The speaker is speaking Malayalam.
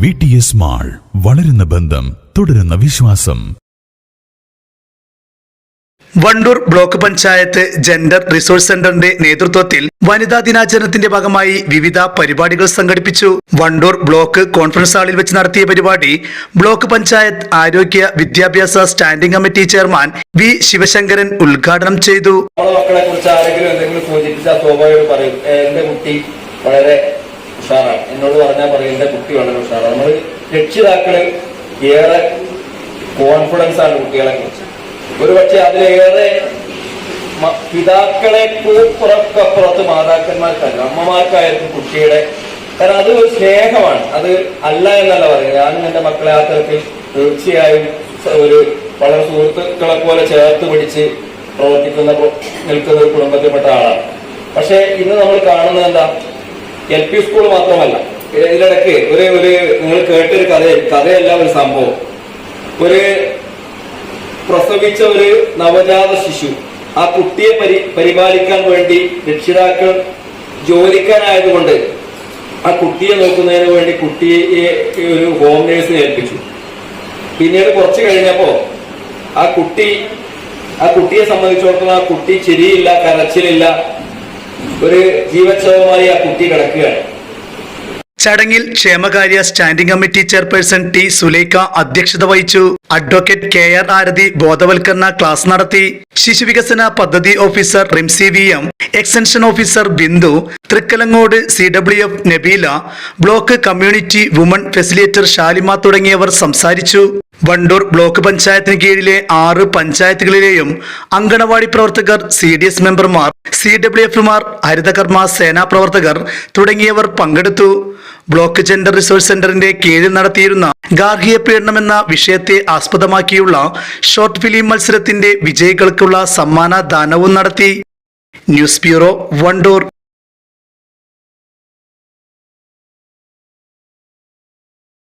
വി ടി എസ് മാൾ വളരുന്ന ബന്ധം തുടരുന്ന വിശ്വാസം. Wandoor block panchayat gender resource സെന്ററിന്റെ നേതൃത്വത്തിൽ വനിതാ ദിനാചരണത്തിന്റെ ഭാഗമായി വിവിധ പരിപാടികൾ സംഘടിപ്പിച്ചു. വണ്ടൂർ ബ്ലോക്ക് കോൺഫറൻസ് ഹാളിൽ വെച്ച് നടത്തിയ പരിപാടി ബ്ലോക്ക് പഞ്ചായത്ത് ആരോഗ്യ വിദ്യാഭ്യാസ standing committee chairman V Sivasankaran ഉദ്ഘാടനം ചെയ്തു. മക്കളെ കുറിച്ച് ആരെങ്കിലും എന്തെങ്കിലും സൂചിപ്പിച്ചാൽ സ്വാഭാവികം പറയും എന്റെ കുട്ടി വളരെ ഉഷാറാണ് എന്നോട് പറഞ്ഞാൽ പറയും എന്റെ കുട്ടി വളരെ ഉഷാറാണ് നമ്മൾ രക്ഷിതാക്കൾ ഏറെ കോൺഫിഡൻസ് ആണ് കുട്ടികളെ കുറിച്ച്. ഒരുപക്ഷെ അതിലേറെ പിതാക്കളെ പുറക്കപ്പുറത്ത് മാതാക്കന്മാർക്കല്ല അമ്മമാർക്കായിരിക്കും കുട്ടിയുടെ കാരണം അത് ഒരു സ്നേഹമാണ്. അത് അല്ല എന്നല്ല പറയുന്നത്. ഞാനും എന്റെ മക്കളെ ആ തരത്തിൽ തീർച്ചയായും ഒരു വളരെ സുഹൃത്തുക്കളെ പോലെ ചേർത്ത് പിടിച്ച് പ്രവർത്തിക്കുന്ന നിൽക്കുന്ന ഒരു കുടുംബത്തിൽപ്പെട്ട ആളാണ്. പക്ഷെ ഇന്ന് നമ്മൾ കാണുന്നത് എന്താ? എൽ പി സ്കൂൾ മാത്രമല്ല. ഇതിനിടയ്ക്ക് ഒരു ഒരു നിങ്ങൾ കേട്ടൊരു കഥ കഥയല്ല ഒരു സംഭവം. ഒരു പ്രസവിച്ച ഒരു നവജാത ശിശു ആ കുട്ടിയെ പരി പരിപാലിക്കാൻ വേണ്ടി രക്ഷിതാക്കൾ ജോലിക്കാരായതുകൊണ്ട് ആ കുട്ടിയെ നോക്കുന്നതിന് വേണ്ടി കുട്ടിയെ ഒരു ഹോം നേഴ്സിനെ ഏൽപ്പിച്ചു. പിന്നീട് കുറച്ച് കഴിഞ്ഞപ്പോ ആ കുട്ടി ആ കുട്ടിയെ സംബന്ധിച്ചിടത്തോളം ആ കുട്ടി ചിരിയില്ല കരച്ചിലില്ല. ഒരു ജീവച്ഛവമായി ആ കുട്ടി കിടക്കുകയാണ്. ചടങ്ങിൽ ക്ഷേമകാര്യ standing committee chairperson T Sulaikha അധ്യക്ഷത വഹിച്ചു. അഡ്വക്കേറ്റ് കെ ആർ ആരതി ബോധവൽക്കരണ ക്ലാസ് നടത്തി. ശിശുവികസന പദ്ധതി officer Rimsy V M. Extension officer Bindu. Thrikkalangode C W F Nabeela. Block community woman facilitator Shalima തുടങ്ങിയവർ സംസാരിച്ചു. വണ്ടൂർ ബ്ലോക്ക് പഞ്ചായത്തിന് കീഴിലെ ആറ് പഞ്ചായത്തുകളിലെയും അങ്കണവാടി പ്രവർത്തകർ സി മെമ്പർമാർ സി ഡബ്ല്യു എഫുമാർ ഹരിതകർമ്മ സേനാ പ്രവർത്തകർ തുടങ്ങിയവർ പങ്കെടുത്തു. ബ്ലോക്ക് ജെൻഡർ റിസോഴ്സ് സെന്ററിന്റെ കീഴിൽ നടത്തിയിരുന്ന ഗാർഹിക പീഡനം എന്ന വിഷയത്തെ ആസ്പദമാക്കിയുള്ള ഷോർട്ട് ഫിലിം മത്സരത്തിന്റെ വിജയികൾക്കുള്ള സമ്മാനദാനവും നടത്തി. News bureau Wandoor.